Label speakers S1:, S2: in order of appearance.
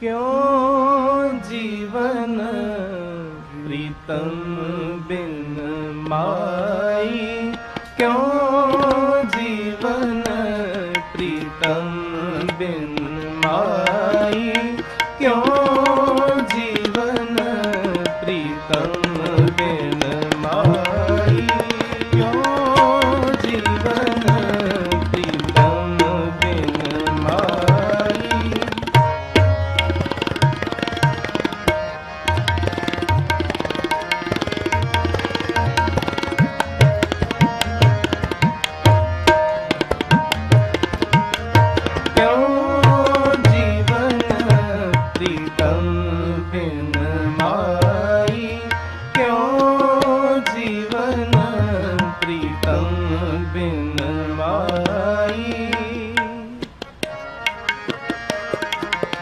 S1: ਕਿਉਂ ਜੀਵਨ ਪ੍ਰੀਤਮ ਬਿਨ ਮਾਈ? ਕਿਉਂ ਜੀਵਨ ਪ੍ਰੀਤਮ ਬਿਨ ਮਾਈ? ਕਿਉਂ ਜੀਵਨ ਪ੍ਰੀਤਮ hand